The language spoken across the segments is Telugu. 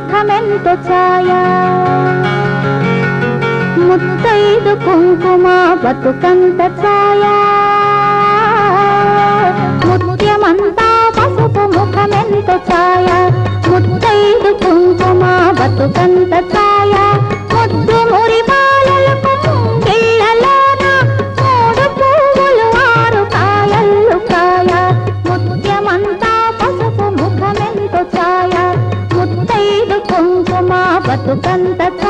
వ్యర్థమెంత ఛాయా. ముత్తైదు కుంకుమ బతుకంత ఛాయా. ముత్యమంతా పసుపు ముఖమెంతు ఛాయా. ముత్తైదు కుంకుమ బతుకంత బ్రతుకంత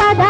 पद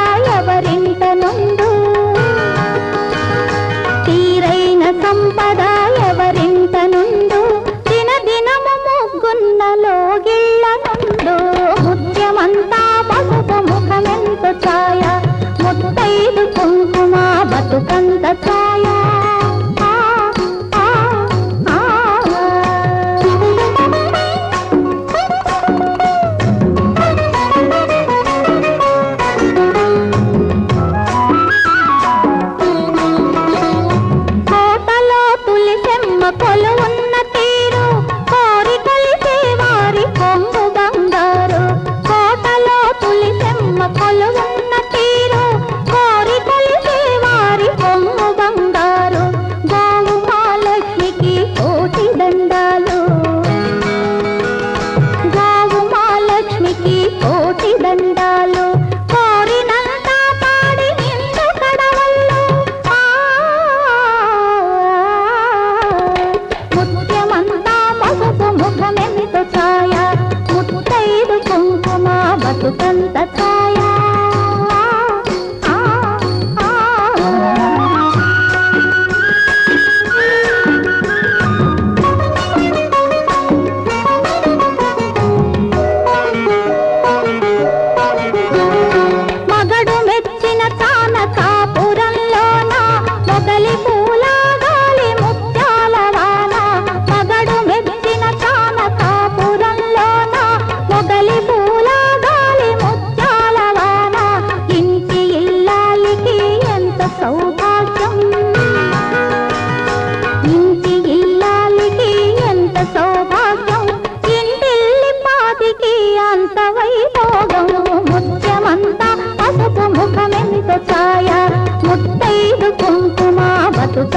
ముఖమంత వైభోగము ముత్యమంత పసుపు ముఖమెంత ఛాయ. ముత్తైదు కుంకుమ బతుక